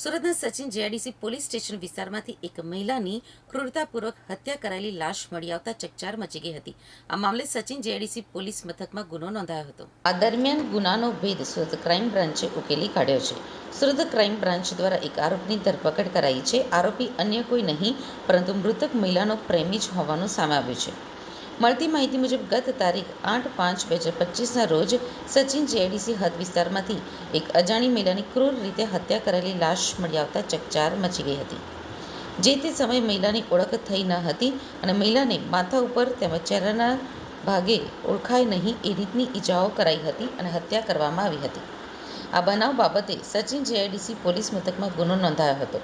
સુરતના Sachin JIDC police station વિસ્તારમાંથી એક મહિલાની ક્રૂરતાપૂર્વક હત્યા કરાયેલી લાશ મળી આવતા ચકચાર મચી ગઈ હતી. આ મામલે સચિન જેઆઈડીસી પોલીસ મથકમાં ગુનો નોંધાયો હતો. આ દરમિયાન ગુનાનો ભેદ સુરત ક્રાઇમ બ્રાન્ચે ઉકેલી કાઢ્યો છે. સુરત ક્રાઇમ બ્રાન્ચ દ્વારા એક આરોપીની ધરપકડ કરાઈ છે. આરોપી અન્ય કોઈ નહીં, પરંતુ મૃતક મહિલાનો પ્રેમી જ હોવાનું સામે આવ્યું છે. મળતી માહિતી મુજબ ગત તારીખ આઠ પાંચ બે હજાર પચીસના રોજ સચિન જેઆઈડીસી હદ વિસ્તારમાંથી એક અજાણી મહિલાની ક્રૂર રીતે હત્યા કરેલી લાશ મળી આવતા ચકચાર મચી ગઈ હતી. જે તે સમયે મહિલાની ઓળખ થઈ ન હતી અને મહિલાને માથા ઉપર તેમજ ચહેરાના ભાગે ઓળખાય નહીં એ રીતની ઈજાઓ કરાઈ હતી અને હત્યા કરવામાં આવી હતી. આ બનાવ બાબતે સચિન જેઆઈડીસી પોલીસ મથકમાં ગુનો નોંધાયો હતો.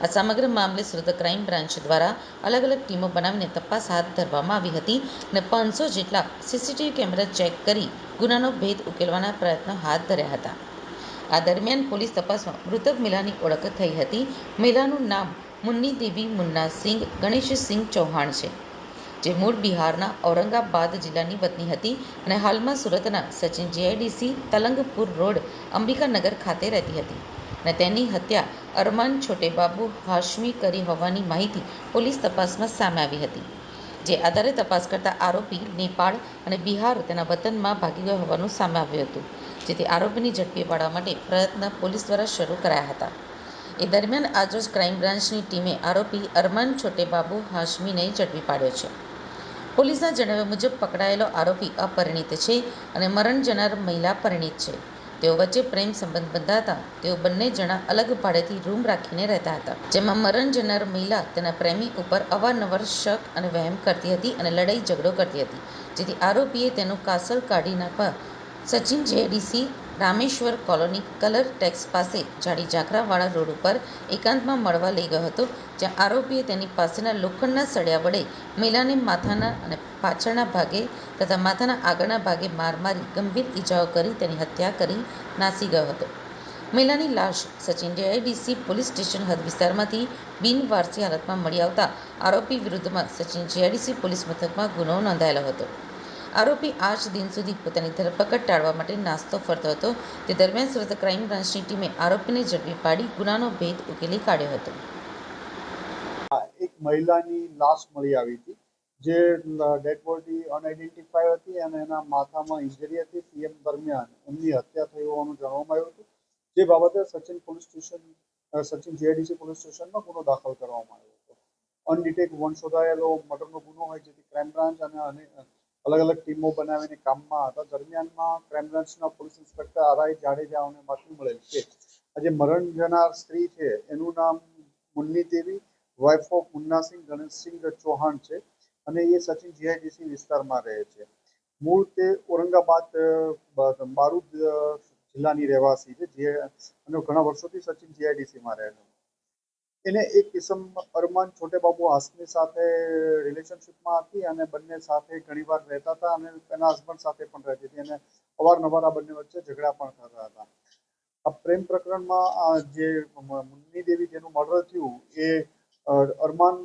આ સમગ્ર મામલે સુરત ક્રાઇમ બ્રાન્ચ દ્વારા અલગ અલગ ટીમો બનાવીને તપાસ હાથ ધરવામાં આવી હતી અને પાંચસો જેટલા સીસીટીવી કેમેરા ચેક કરી ગુનાનો ભેદ ઉકેલવાના પ્રયત્નો હાથ ધર્યા હતા. આ દરમિયાન પોલીસ તપાસમાં મૃતક મહિલાની ઓળખ થઈ હતી. મહિલાનું નામ મુન્ની દેવી મુન્ના સિંઘ, ગણેશસિંહ ચૌહાણ છે, જે મૂળ બિહારના ઔરંગાબાદ જિલ્લાની વતની હતી અને હાલમાં સુરતના સચિન જીઆઈડીસી તલંગપુર રોડ અંબિકાનગર ખાતે રહેતી હતી. અને તેની હત્યા અરમાન છોટેબાબુ હાશમી કરી હોવાની માહિતી પોલીસ તપાસમાં સામે આવી હતી, જે આધારે તપાસ કરતા આરોપી નેપાળ અને બિહાર તેના વતનમાં ભાગી ગયો હોવાનું સામે આવ્યું હતું, જેથી આરોપીની ઝડપી પાડવા માટે પ્રયત્ન પોલીસ દ્વારા શરૂ કરાયા હતા. એ દરમિયાન આજરોજ ક્રાઇમ બ્રાન્ચની ટીમે આરોપી અરમાન છોટેબાબુ હાશમીને ઝડપી પાડ્યો છે. પોલીસના જણાવ્યા મુજબ પકડાયેલો આરોપી અપરિણીત છે અને મરણ જનાર મહિલા પરિણીત છે. તેઓ વચ્ચે પ્રેમ સંબંધ બંધાતા, તેઓ બંને જણા અલગ ભાડેથી રૂમ રાખીને રહેતા હતા, જેમાં મરણ જનાર મહિલા તેના પ્રેમી ઉપર અવારનવાર શક અને વહેમ કરતી હતી અને લડાઈ ઝઘડો કરતી હતી, જેથી આરોપીએ તેનું કાસલ કાઢી નાખવા Sachin GIDC, Rameshwar colony colour tex પાસે જાડી ઝાંખરાવાળા રોડ ઉપર એકાંતમાં મળવા લઈ ગયો હતો, જ્યાં આરોપીએ તેની પાસેના લોખંડના સળિયા વડે મહિલાને માથાના અને પાછળના ભાગે તથા માથાના આગળના ભાગે માર મારી ગંભીર ઈજાઓ કરી તેની હત્યા કરી નાસી ગયો હતો. મહિલાની લાશ સચિન જેઆઈડીસી પોલીસ સ્ટેશન હદ વિસ્તારમાંથી બિનવારસી હાલતમાં મળી આવતા આરોપી વિરુદ્ધમાં સચિન જેઆઈડીસી પોલીસ મથકમાં ગુનો નોંધાયેલો હતો. આરોપી આજ દિન સુધી પોતાની ધરપકડ ટાળવા માટે નાસતો ફરતો હતો. તે દરમિયાન સુરત ક્રાઇમ બ્રાન્ચની ટીમે આરોપીને ઝડપી પાડી ગુનાનો ભેદ ઉકેલી કાઢ્યો હતો. એક મહિલાની લાશ મળી આવી હતી, જે ડેડ બોડી અનઆઇડેન્ટિફાઈ હતી અને એના માથામાં ઇન્જરી હતી. પીએમ દરમિયાન એમની હત્યા થઈ હોવાનું જાણવામાં આવ્યું હતું. જે બાબતે Sachin police station Sachin GIDC police સ્ટેશનમાં ગુનો દાખલ કરવામાં આવ્યો હતો. અનડિટેક વન શોધાયેલો મર્ડરનો ગુનો હોય, જેથી ક્રાઇમ બ્રાન્ચ અને અલગ અલગ ટીમો બનાવીને કામમાં હતા. દરમિયાનમાં ક્રાઇમબ્રાન્ચના પોલીસ ઇન્સ્પેક્ટર આરઆઈ જાડેજાઓને બાતમી મળેલ કે આજે મરણ જનાર સ્ત્રી છે. એનું નામ મુન્ની દેવી વાઇફ ઓફ મુન્નાસિંહ ગણેશસિંહ ચૌહાણ છે અને એ સચિન જીઆઈડીસી વિસ્તારમાં રહે છે. મૂળ તે ઔરંગાબાદ બારૂદ જિલ્લાની રહેવાસી છે જે અને ઘણા વર્ષોથી સચિન જીઆઈડીસીમાં રહે છે એને એક કિસમ અરમાન છોટે બાબુ હાસની સાથે રિલેશનશિપમાં હતી અને બંને સાથે ઘણીવાર રહેતા હતા અને એના હસબન્ડ સાથે પણ રહેતી હતી અને અવારનવાર આ બંને વચ્ચે ઝઘડા પણ થતા હતા. આ પ્રેમ પ્રકરણમાં જે મુન્ની દેવી જેનું મર્ડર થયું એ અરમાન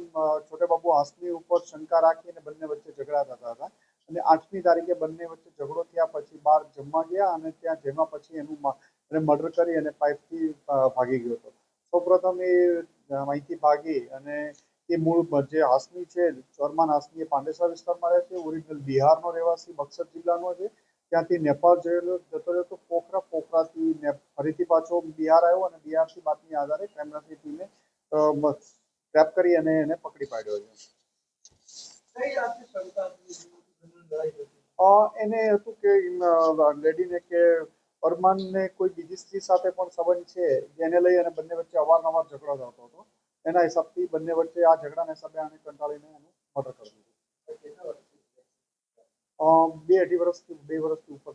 છોટે બાબુ હાસની ઉપર શંકા રાખી અને બંને વચ્ચે ઝઘડા થતા હતા અને આઠમી તારીખે બંને વચ્ચે ઝઘડો થયા પછી બહાર જમવા ગયા અને ત્યાં જેમાં પછી એનું એને મર્ડર કરી અને પાઇપથી ભાગી ગયો હતો. સૌપ્રથમ એ માહિતી ભાગી અને એ મૂળ જે હાસમી છે ચરમાન હાસમી એ પાંડેસરા વિસ્તારમાં રહે છે. ઓરિજિનલ બિહારનો રહેવાસી બક્સર જિલ્લાનો છે. ત્યાંથી નેપાળ જયેલો જતો રહ્યો તો પોખરા. પોખરાથી ફરીથી પાછો બિહાર આવ્યો અને બિહારથી બાતમી આધારે ક્રાઇમબ્રાન્ચની ટીમે ટ્રેપ કરી અને એને પકડી પાડ્યો છે. એને હતું કે લેડીને કે અરમાનને કોઈ બીજી સ્ત્રી સાથે પણ સંબંધ છે, જેને લઈ અને બંને વચ્ચે અવારનવાર ઝઘડો થતો હતો, એના હિસાબથી બંને વચ્ચે આ ઝઘડાને હિસાબે આને કંટાળીને એનું મર્ડર કરી દીધું બે અઢી વર્ષથી, બે વર્ષથી ઉપરથી